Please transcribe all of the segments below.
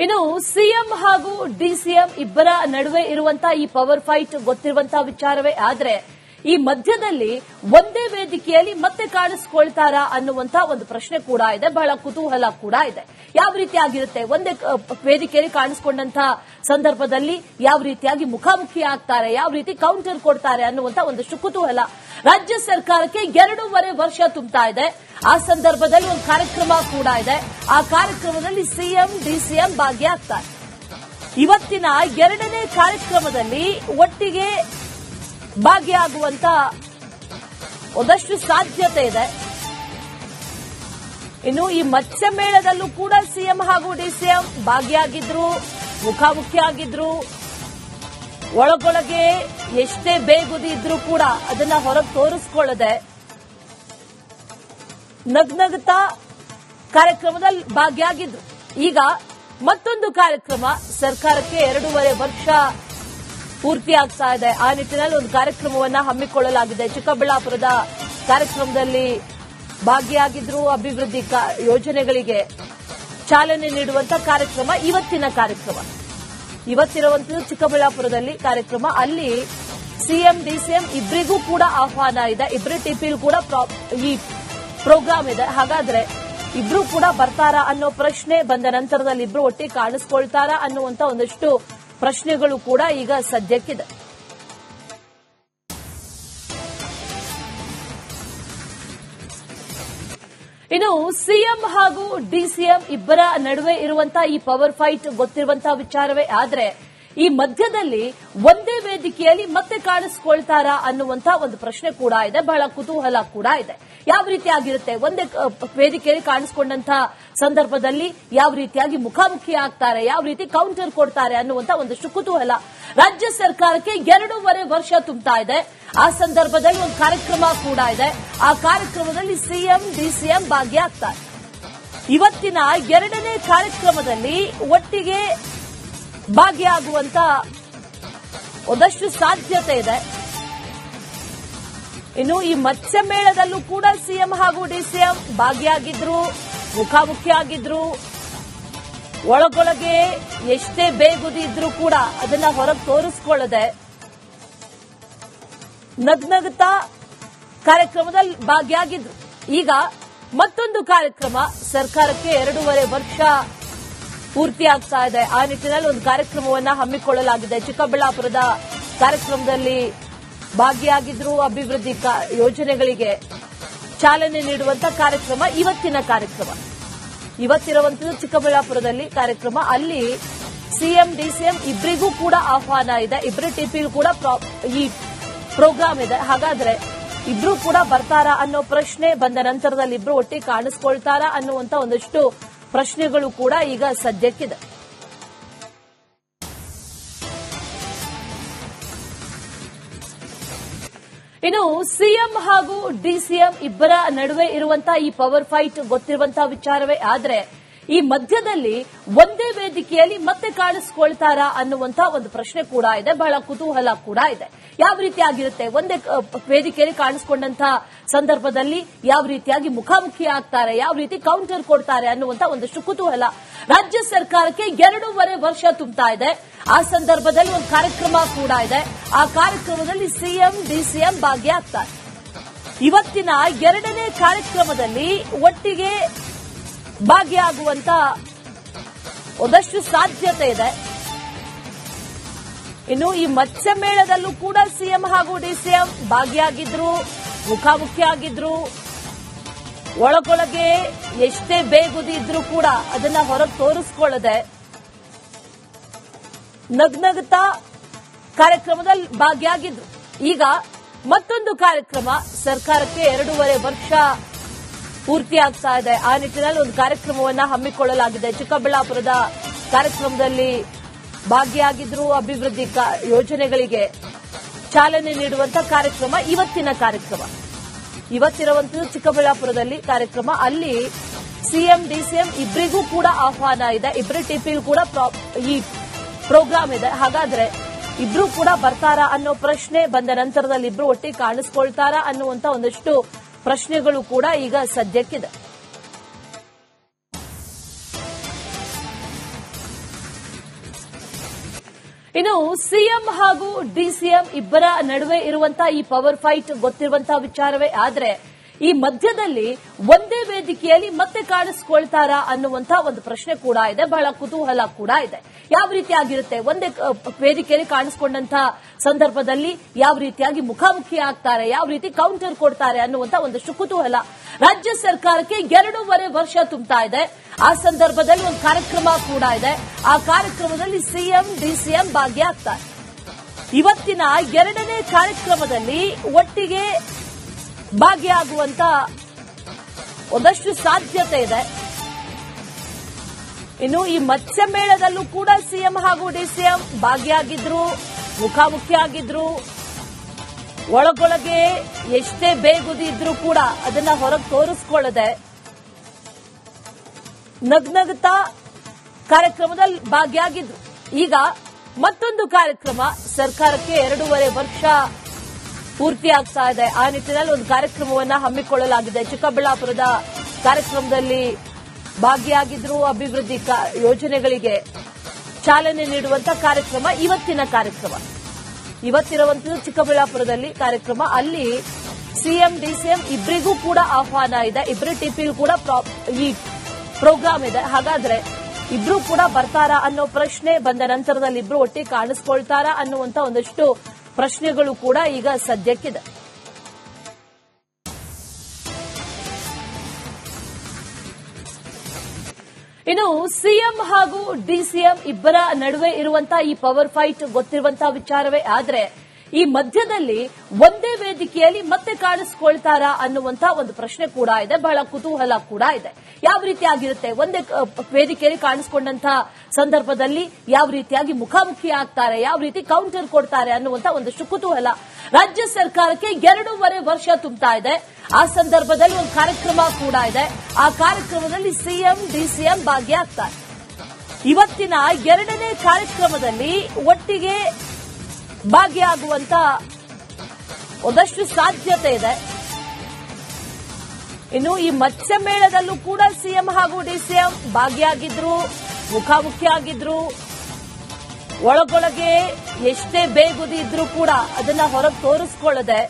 ಇನ್ನು ಸಿಎಂ ಹಾಗೂ ಡಿಸಿಎಂ ಇಬ್ಬರ ನಡುವೆ ಇರುವಂತಹ ಈ ಪವರ್ ಫೈಟ್ ಗೊತ್ತಿರುವಂತಹ ವಿಚಾರವೇ ಆದ್ರೆ ಈ ಮಧ್ಯದಲ್ಲಿ ಒಂದೇ ವೇದಿಕೆಯಲ್ಲಿ ಮತ್ತೆ ಕಾಣಿಸ್ಕೊಳ್ತಾರಾ ಅನ್ನುವಂತ ಒಂದು ಪ್ರಶ್ನೆ ಕೂಡ ಇದೆ. ಬಹಳ ಕುತೂಹಲ ಕೂಡ ಇದೆ. ಯಾವ ರೀತಿ ಆಗಿರುತ್ತೆ ಒಂದೇ ವೇದಿಕೆಯಲ್ಲಿ ಕಾಣಿಸ್ಕೊಂಡಂತ ಸಂದರ್ಭದಲ್ಲಿ ಯಾವ ರೀತಿಯಾಗಿ ಮುಖಾಮುಖಿ ಆಗ್ತಾರೆ, ಯಾವ ರೀತಿ ಕೌಂಟರ್ ಕೊಡ್ತಾರೆ ಅನ್ನುವಂತ ಒಂದಷ್ಟು ಕುತೂಹಲ. ರಾಜ್ಯ ಸರ್ಕಾರಕ್ಕೆ ಎರಡೂವರೆ ವರ್ಷ ತುಂಬುತ್ತಾ ಇದೆ. ಆ ಸಂದರ್ಭದಲ್ಲಿ ಒಂದು ಕಾರ್ಯಕ್ರಮ ಕೂಡ ಇದೆ. ಆ ಕಾರ್ಯಕ್ರಮದಲ್ಲಿ ಸಿಎಂ ಡಿಸಿಎಂ ಭಾಗಿಯಾಗ್ತಾರೆ. ಇವತ್ತಿನ ಎರಡನೇ ಕಾರ್ಯಕ್ರಮದಲ್ಲಿ ಒಟ್ಟಿಗೆ ಭಾಗಿಯಾಗುವಂತ ಒಂದಷ್ಟು ಸಾಧ್ಯತೆ ಇದೆ. ಇನ್ನು ಈ ಮತ್ಸ್ಯ ಮೇಳದಲ್ಲೂ ಕೂಡ ಸಿಎಂ ಹಾಗೂ ಡಿಸಿಎಂ ಭಾಗಿಯಾಗಿದ್ರು ಮುಖಾಮುಖಿ ಆಗಿದ್ರು ಒಳಗೊಳಗೆ ಎಷ್ಟೇ ಬೇಗುದಿ ಇದ್ರೂ ಕೂಡ ಅದನ್ನ ಹೊರಗೆ ತೋರಿಸ್ಕೊಳ್ಳದೆ ನಗ್ನಗ್ತಾ ಕಾರ್ಯಕ್ರಮದಲ್ಲಿ ಭಾಗಿಯಾಗಿದ್ರು. ಈಗ ಮತ್ತೊಂದು ಕಾರ್ಯಕ್ರಮ ಸರ್ಕಾರಕ್ಕೆ ಎರಡೂವರೆ ವರ್ಷ ಪೂರ್ತಿ ಆಗ್ತಾ ಇದೆ. ಆ ನಿಟ್ಟಿನಲ್ಲಿ ಒಂದು ಕಾರ್ಯಕ್ರಮವನ್ನ ಹಮ್ಮಿಕೊಳ್ಳಲಾಗಿದೆ. ಚಿಕ್ಕಬಳ್ಳಾಪುರದ ಕಾರ್ಯಕ್ರಮದಲ್ಲಿ ಭಾಗಿಯಾಗಿದ್ರು ಅಭಿವೃದ್ಧಿ ಯೋಜನೆಗಳಿಗೆ ಚಾಲನೆ ನೀಡುವಂತ ಕಾರ್ಯಕ್ರಮ, ಇವತ್ತಿನ ಕಾರ್ಯಕ್ರಮ. ಇವತ್ತಿರುವಂತದ್ದು ಚಿಕ್ಕಬಳ್ಳಾಪುರದಲ್ಲಿ ಕಾರ್ಯಕ್ರಮ. ಅಲ್ಲಿ ಸಿಎಂ, ಡಿಸಿಎಂ ಇಬ್ಬರಿಗೂ ಕೂಡ ಆಹ್ವಾನ ಇದೆ. ಇಬ್ಬರ ಟಿಪಿಲ್ ಕೂಡ ಈ ಪ್ರೋಗ್ರಾಮ್ ಇದೆ. ಹಾಗಾದ್ರೆ ಇಬ್ರು ಕೂಡ ಬರ್ತಾರಾ ಅನ್ನೋ ಪ್ರಶ್ನೆ ಬಂದ ನಂತರದಲ್ಲಿ ಇಬ್ರು ಒಟ್ಟಿಗೆ ಕಾಣಿಸ್ಕೊಳ್ತಾರಾ ಅನ್ನುವಂತ ಒಂದಷ್ಟು ಪ್ರಶ್ನೆಗಳು ಕೂಡ ಈಗ ಸದ್ಯಕ್ಕಿದೆ. ಇನ್ನು ಸಿಎಂ ಹಾಗೂ ಡಿಸಿಎಂ ಇಬ್ಬರ ನಡುವೆ ಇರುವಂತಹ ಈ ಪವರ್ ಫೈಟ್ ಗೊತ್ತಿರುವಂತಹ ವಿಚಾರವೇ ಆದ್ರೆ ಈ ಮಧ್ಯದಲ್ಲಿ ಒಂದೇ ವೇದಿಕೆಯಲ್ಲಿ ಮತ್ತೆ ಕಾಣಿಸ್ಕೊಳ್ತಾರಾ ಅನ್ನುವಂತ ಒಂದು ಪ್ರಶ್ನೆ ಕೂಡ ಇದೆ. ಬಹಳ ಕುತೂಹಲ ಕೂಡ ಇದೆ. ಯಾವ ರೀತಿ ಆಗಿರುತ್ತೆ ಒಂದೇ ವೇದಿಕೆಯಲ್ಲಿ ಕಾಣಿಸ್ಕೊಂಡಂತ ಸಂದರ್ಭದಲ್ಲಿ ಯಾವ ರೀತಿಯಾಗಿ ಮುಖಾಮುಖಿ ಆಗ್ತಾರೆ, ಯಾವ ರೀತಿ ಕೌಂಟರ್ ಕೊಡ್ತಾರೆ ಅನ್ನುವಂತ ಒಂದಷ್ಟು ಕುತೂಹಲ. ರಾಜ್ಯ ಸರ್ಕಾರಕ್ಕೆ ಎರಡೂವರೆ ವರ್ಷ ತುಂಬುತ್ತಾ ಇದೆ. ಆ ಸಂದರ್ಭದಲ್ಲಿ ಒಂದು ಕಾರ್ಯಕ್ರಮ ಕೂಡ ಇದೆ. ಆ ಕಾರ್ಯಕ್ರಮದಲ್ಲಿ ಸಿಎಂ, ಡಿಸಿಎಂ ಭಾಗಿಯಾಗ್ತಾರೆ. ಇವತ್ತಿನ ಎರಡನೇ ಕಾರ್ಯಕ್ರಮದಲ್ಲಿ ಒಟ್ಟಿಗೆ ಭಾಗಿಯಾಗುವಂತ ಒಂದಷ್ಟು ಸಾಧ್ಯತೆ ಇದೆ. ಇನ್ನು ಈ ಮತ್ಸ್ಯ ಮೇಳದಲ್ಲೂ ಕೂಡ ಸಿಎಂ ಹಾಗೂ ಡಿಸಿಎಂ ಭಾಗಿಯಾಗಿದ್ರು, ಮುಖಾಮುಖಿ ಆಗಿದ್ರು. ಒಳಗೊಳಗೆ ಎಷ್ಟೇ ಬೇಗುದಿ ಇದ್ರೂ ಕೂಡ ಅದನ್ನ ಹೊರಗೆ ತೋರಿಸ್ಕೊಳ್ಳದೆ ನಗ್ನಗ್ತಾ ಕಾರ್ಯಕ್ರಮದಲ್ಲಿ ಭಾಗಿಯಾಗಿದ್ರು. ಈಗ ಮತ್ತೊಂದು ಕಾರ್ಯಕ್ರಮ ಸರ್ಕಾರಕ್ಕೆ ಎರಡೂವರೆ ವರ್ಷ ಪೂರ್ತಿ ಆಗ್ತಾ ಇದೆ. ಆ ನಿಟ್ಟಿನಲ್ಲಿ ಒಂದು ಕಾರ್ಯಕ್ರಮವನ್ನು ಹಮ್ಮಿಕೊಳ್ಳಲಾಗಿದೆ. ಚಿಕ್ಕಬಳ್ಳಾಪುರದ ಕಾರ್ಯಕ್ರಮದಲ್ಲಿ ಭಾಗಿಯಾಗಿದ್ರು ಅಭಿವೃದ್ಧಿ ಯೋಜನೆಗಳಿಗೆ ಚಾಲನೆ ನೀಡುವಂತ ಕಾರ್ಯಕ್ರಮ, ಇವತ್ತಿನ ಕಾರ್ಯಕ್ರಮ. ಇವತ್ತಿರುವಂತದ್ದು ಚಿಕ್ಕಬಳ್ಳಾಪುರದಲ್ಲಿ ಕಾರ್ಯಕ್ರಮ. ಅಲ್ಲಿ ಸಿಎಂ ಡಿಸಿಎಂ ಇಬ್ಬರಿಗೂ ಕೂಡ ಆಹ್ವಾನ ಇದೆ. ಇಬ್ಬರ ಟಿಪಿಲ್ ಕೂಡ ಈ ಪ್ರೋಗ್ರಾಮ್ ಇದೆ. ಹಾಗಾದ್ರೆ ಇಬ್ರು ಕೂಡ ಬರ್ತಾರಾ ಅನ್ನೋ ಪ್ರಶ್ನೆ ಬಂದ ನಂತರದಲ್ಲಿ ಇಬ್ರು ಒಟ್ಟಿಗೆ ಕಾಣಿಸ್ಕೊಳ್ತಾರಾ ಅನ್ನುವಂತ ಒಂದಷ್ಟು ಪ್ರಶ್ನೆಗಳು ಕೂಡ ಈಗ ಸದ್ಯಕ್ಕಿದೆ. ಇನ್ನು ಸಿಎಂ ಹಾಗೂ ಡಿಸಿಎಂ ಇಬ್ಬರ ನಡುವೆ ಇರುವಂತಹ ಈ ಪವರ್ ಫೈಟ್ ಗೊತ್ತಿರುವಂತಹ ವಿಚಾರವೇ. ಆದ್ರೆ ಈ ಮಧ್ಯದಲ್ಲಿ ಒಂದೇ ವೇದಿಕೆಯಲ್ಲಿ ಮತ್ತೆ ಕಾಣಿಸ್ಕೊಳ್ತಾರಾ ಅನ್ನುವಂತ ಒಂದು ಪ್ರಶ್ನೆ ಕೂಡ ಇದೆ. ಬಹಳ ಕುತೂಹಲ ಕೂಡ ಇದೆ. ಯಾವ ರೀತಿ ಆಗಿರುತ್ತೆ ಒಂದೇ ವೇದಿಕೆಯಲ್ಲಿ ಕಾಣಿಸ್ಕೊಂಡಂತಹ ಸಂದರ್ಭದಲ್ಲಿ ಯಾವ ರೀತಿಯಾಗಿ ಮುಖಾಮುಖಿ ಆಗ್ತಾರೆ, ಯಾವ ರೀತಿ ಕೌಂಟರ್ ಕೊಡ್ತಾರೆ ಅನ್ನುವಂತ ಒಂದಷ್ಟು ಕುತೂಹಲ. ರಾಜ್ಯ ಸರ್ಕಾರಕ್ಕೆ ಎರಡೂವರೆ ವರ್ಷ ತುಂಬುತ್ತಾ ಇದೆ. ಆ ಸಂದರ್ಭದಲ್ಲಿ ಒಂದು ಕಾರ್ಯಕ್ರಮ ಕೂಡ ಇದೆ. ಆ ಕಾರ್ಯಕ್ರಮದಲ್ಲಿ ಸಿಎಂ, ಡಿಸಿಎಂ ಭಾಗಿಯಾಗ್ತಾರೆ. ಇವತ್ತಿನ ಎರಡನೇ ಕಾರ್ಯಕ್ರಮದಲ್ಲಿ ಒಟ್ಟಿಗೆ ಭಾಗಿಯಾಗುವಂತ ಒಂದಷ್ಟು ಸಾಧ್ಯತೆ ಇದೆ. ಇನ್ನು ಈ ಮತ್ಸ್ಯ ಮೇಳದಲ್ಲೂ ಕೂಡ ಸಿಎಂ ಹಾಗೂ ಡಿಸಿಎಂ ಭಾಗಿಯಾಗಿದ್ರು ಮುಖಾಮುಖಿ ಆಗಿದ್ರು ಒಳಗೊಳಗೆ ಎಷ್ಟೇ ಬೇಗುದಿ ಇದ್ರೂ ಕೂಡ ಅದನ್ನ ಹೊರಗೆ ತೋರಿಸ್ಕೊಳ್ಳದೆ ನಗ್ನಗ್ತಾ ಕಾರ್ಯಕ್ರಮದಲ್ಲಿ ಭಾಗಿಯಾಗಿದ್ರು. ಈಗ ಮತ್ತೊಂದು ಕಾರ್ಯಕ್ರಮ ಸರ್ಕಾರಕ್ಕೆ ಎರಡೂವರೆ ವರ್ಷ ಪೂರ್ತಿ ಆಗ್ತಾ ಇದೆ. ಆ ನಿಟ್ಟಿನಲ್ಲಿ ಒಂದು ಕಾರ್ಯಕ್ರಮವನ್ನ ಹಮ್ಮಿಕೊಳ್ಳಲಾಗಿದೆ. ಚಿಕ್ಕಬಳ್ಳಾಪುರದ ಕಾರ್ಯಕ್ರಮದಲ್ಲಿ ಭಾಗಿಯಾಗಿದ್ರು ಅಭಿವೃದ್ಧಿ ಯೋಜನೆಗಳಿಗೆ ಚಾಲನೆ ನೀಡುವಂತ ಕಾರ್ಯಕ್ರಮ, ಇವತ್ತಿನ ಕಾರ್ಯಕ್ರಮ. ಇವತ್ತಿರುವಂತೂ ಚಿಕ್ಕಬಳ್ಳಾಪುರದಲ್ಲಿ ಕಾರ್ಯಕ್ರಮ. ಅಲ್ಲಿ ಸಿಎಂ ಡಿಸಿಎಂ ಇಬ್ಬರಿಗೂ ಕೂಡ ಆಹ್ವಾನ ಇದೆ. ಇಬ್ಬರ ಟಿಪಿಲ್ ಕೂಡ ಈ ಪ್ರೋಗ್ರಾಮ್ ಇದೆ. ಹಾಗಾದ್ರೆ ಇಬ್ರು ಕೂಡ ಬರ್ತಾರಾ ಅನ್ನೋ ಪ್ರಶ್ನೆ ಬಂದ ನಂತರದಲ್ಲಿ ಇಬ್ರು ಒಟ್ಟಿಗೆ ಕಾಣಿಸ್ಕೊಳ್ತಾರಾ ಅನ್ನುವಂತ ಒಂದಷ್ಟು ಪ್ರಶ್ನೆಗಳು ಕೂಡ ಈಗ ಸದ್ಯಕ್ಕಿದೆ. ಇನ್ನು ಸಿಎಂ ಹಾಗೂ ಡಿಸಿಎಂ ಇಬ್ಬರ ನಡುವೆ ಇರುವಂತಹ ಈ ಪವರ್ ಫೈಟ್ ಗೊತ್ತಿರುವಂತಹ ವಿಚಾರವೇ ಆದರೆ ಈ ಮಧ್ಯದಲ್ಲಿ ಒಂದೇ ವೇದಿಕೆಯಲ್ಲಿ ಮತ್ತೆ ಕಾಣಿಸ್ಕೊಳ್ತಾರಾ ಅನ್ನುವಂತಹ ಒಂದು ಪ್ರಶ್ನೆ ಕೂಡ ಇದೆ. ಬಹಳ ಕುತೂಹಲ ಕೂಡ ಇದೆ. ಯಾವ ರೀತಿಯಾಗಿರುತ್ತೆ ಒಂದೇ ಅಹ್, ವೇದಿಕೆಯಲ್ಲಿ ಕಾಣಿಸ್ಕೊಂಡಂತಹ ಸಂದರ್ಭದಲ್ಲಿ ಯಾವ ರೀತಿಯಾಗಿ ಮುಖಾಮುಖಿ ಆಗ್ತಾರೆ ಯಾವ ರೀತಿ ಕೌಂಟರ್ ಕೊಡ್ತಾರೆ ಅನ್ನುವಂತ ಒಂದಷ್ಟು ಕುತೂಹಲ. ರಾಜ್ಯ ಸರ್ಕಾರಕ್ಕೆ ಎರಡೂವರೆ ವರ್ಷ ತುಂಬ್ತಾ ಇದೆ. ಆ ಸಂದರ್ಭದಲ್ಲಿ ಒಂದು ಕಾರ್ಯಕ್ರಮ ಕೂಡ ಇದೆ. ಆ ಕಾರ್ಯಕ್ರಮದಲ್ಲಿ ಸಿಎಂ ಡಿಸಿಎಂ ಭಾಗಿಯಾಗ್ತಾರೆ. ಇವತ್ತಿನ ಎರಡನೇ ಕಾರ್ಯಕ್ರಮದಲ್ಲಿ ಒಟ್ಟಿಗೆ ಭಾಗಿಯಾಗುವಂತ ಒಂದಷ್ಟು ಸಾಧ್ಯತೆ ಇದೆ. ಇನ್ನು ಈ ಮತ್ಸ್ಯ ಮೇಳದಲ್ಲೂ ಕೂಡ ಸಿಎಂ ಹಾಗೂ ಡಿಸಿಎಂ ಭಾಗಿಯಾಗಿದ್ರು ಮುಖಾಮುಖಿ ಆಗಿದ್ರು ಒಳಗೊಳಗೆ ಎಷ್ಟೇ ಬೇಗುದಿ ಇದ್ರೂ ಕೂಡ ಅದನ್ನ ಹೊರಗೆ ತೋರಿಸ್ಕೊಳ್ಳದೆ ನಗ್ನಗ್ತಾ ಕಾರ್ಯಕ್ರಮದಲ್ಲಿ ಭಾಗಿಯಾಗಿದ್ರು. ಈಗ ಮತ್ತೊಂದು ಕಾರ್ಯಕ್ರಮ ಸರ್ಕಾರಕ್ಕೆ ಎರಡೂವರೆ ವರ್ಷ ಪೂರ್ತಿ ಆಗ್ತಾ ಇದೆ. ಆ ನಿಟ್ಟಿನಲ್ಲಿ ಒಂದು ಕಾರ್ಯಕ್ರಮವನ್ನ ಹಮ್ಮಿಕೊಳ್ಳಲಾಗಿದೆ. ಚಿಕ್ಕಬಳ್ಳಾಪುರದ ಕಾರ್ಯಕ್ರಮದಲ್ಲಿ ಭಾಗಿಯಾಗಿದ್ರು ಅಭಿವೃದ್ಧಿ ಯೋಜನೆಗಳಿಗೆ ಚಾಲನೆ ನೀಡುವಂತ ಕಾರ್ಯಕ್ರಮ, ಇವತ್ತಿನ ಕಾರ್ಯಕ್ರಮ. ಇವತ್ತಿರುವಂತಹ ಚಿಕ್ಕಬಳ್ಳಾಪುರದಲ್ಲಿ ಕಾರ್ಯಕ್ರಮ. ಅಲ್ಲಿ ಸಿಎಂ ಡಿಸಿಎಂ ಇಬ್ಬರಿಗೂ ಕೂಡ ಆಹ್ವಾನ ಇದೆ. ಇಬ್ಬರು ಟಿಪಿಗೂ ಕೂಡ ಈ ಪ್ರೋಗ್ರಾಮ್ ಇದೆ. ಹಾಗಾದ್ರೆ ಇಬ್ರು ಕೂಡ ಬರ್ತಾರಾ ಅನ್ನೋ ಪ್ರಶ್ನೆ ಬಂದ ನಂತರದಲ್ಲಿ ಇಬ್ರು ಒಟ್ಟಿಗೆ ಕಾಣಿಸ್ಕೊಳ್ತಾರಾ ಅನ್ನುವಂತ ಒಂದಷ್ಟು ಪ್ರಶ್ನೆಗಳು ಕೂಡ ಈಗ ಸದ್ಯಕ್ಕಿದೆ. ಇನ್ನು ಸಿಎಂ ಹಾಗೂ ಡಿಸಿಎಂ ಇಬ್ಬರ ನಡುವೆ ಇರುವಂತಹ ಈ ಪವರ್ ಫೈಟ್ ಗೊತ್ತಿರುವಂತಹ ವಿಚಾರವೇ ಆದ್ರೆ ಈ ಮಧ್ಯದಲ್ಲಿ ಒಂದೇ ವೇದಿಕೆಯಲ್ಲಿ ಮತ್ತೆ ಕಾಣಿಸ್ಕೊಳ್ತಾರಾ ಅನ್ನುವಂತ ಒಂದು ಪ್ರಶ್ನೆ ಕೂಡ ಇದೆ. ಬಹಳ ಕುತೂಹಲ ಕೂಡ ಇದೆ. ಯಾವ ರೀತಿಯಾಗಿರುತ್ತೆ ಒಂದೇ ವೇದಿಕೆಯಲ್ಲಿ ಕಾಣಿಸ್ಕೊಂಡಂತಹ ಸಂದರ್ಭದಲ್ಲಿ ಯಾವ ರೀತಿಯಾಗಿ ಮುಖಾಮುಖಿ ಆಗ್ತಾರೆ, ಯಾವ ರೀತಿ ಕೌಂಟರ್ ಕೊಡ್ತಾರೆ ಅನ್ನುವಂತ ಒಂದಷ್ಟು ಕುತೂಹಲ. ರಾಜ್ಯ ಸರ್ಕಾರಕ್ಕೆ ಎರಡೂವರೆ ವರ್ಷ ತುಂಬ್ತಾ ಇದೆ. ಆ ಸಂದರ್ಭದಲ್ಲಿ ಒಂದು ಕಾರ್ಯಕ್ರಮ ಕೂಡ ಇದೆ. ಆ ಕಾರ್ಯಕ್ರಮದಲ್ಲಿ ಸಿಎಂ, ಡಿಸಿಎಂ ಭಾಗಿಯಾಗ್ತಾರೆ. ಇವತ್ತಿನ ಎರಡನೇ ಕಾರ್ಯಕ್ರಮದಲ್ಲಿ ಒಟ್ಟಿಗೆ ಭಾಗಿಯಾಗುವಂತ ಒಂದಷ್ಟು ಸಾಧ್ಯತೆ ಇದೆ. ಇನ್ನು ಈ ಮತ್ಸ್ಯ ಮೇಳದಲ್ಲೂ ಕೂಡ ಸಿಎಂ ಹಾಗೂ ಡಿಸಿಎಂ ಭಾಗಿಯಾಗಿದ್ರು ಮುಖಾಮುಖಿ ಆಗಿದ್ರು ಒಳಗೊಳಗೆ ಎಷ್ಟೇ ಬೇಗುದಿ ಇದ್ರೂ ಕೂಡ ಅದನ್ನ ಹೊರಗೆ ತೋರಿಸ್ಕೊಳ್ಳದೆ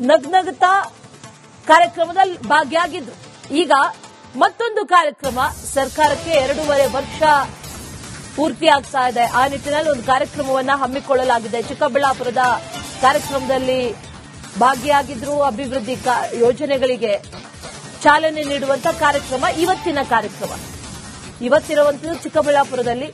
ನಗ್ನಗ್ತಾ ಕಾರ್ಯಕ್ರಮದಲ್ಲಿ ಭಾಗಿಯಾಗಿದ್ರು. ಈಗ ಮತ್ತೊಂದು ಕಾರ್ಯಕ್ರಮ ಸರ್ಕಾರಕ್ಕೆ ಎರಡೂವರೆ ವರ್ಷ ಪೂರ್ತಿ ಆಗ್ತಾ ಇದೆ. ಆ ನಿಟ್ಟಿನಲ್ಲಿ ಒಂದು ಕಾರ್ಯಕ್ರಮವನ್ನ ಹಮ್ಮಿಕೊಳ್ಳಲಾಗಿದೆ. ಚಿಕ್ಕಬಳ್ಳಾಪುರದ ಕಾರ್ಯಕ್ರಮದಲ್ಲಿ ಭಾಗಿಯಾಗಿದ್ರು ಅಭಿವೃದ್ಧಿ ಯೋಜನೆಗಳಿಗೆ ಚಾಲನೆ ನೀಡುವಂತ ಕಾರ್ಯಕ್ರಮ, ಇವತ್ತಿನ ಕಾರ್ಯಕ್ರಮ. ಇವತ್ತಿರುವಂತದ್ದು ಚಿಕ್ಕಬಳ್ಳಾಪುರದಲ್ಲಿ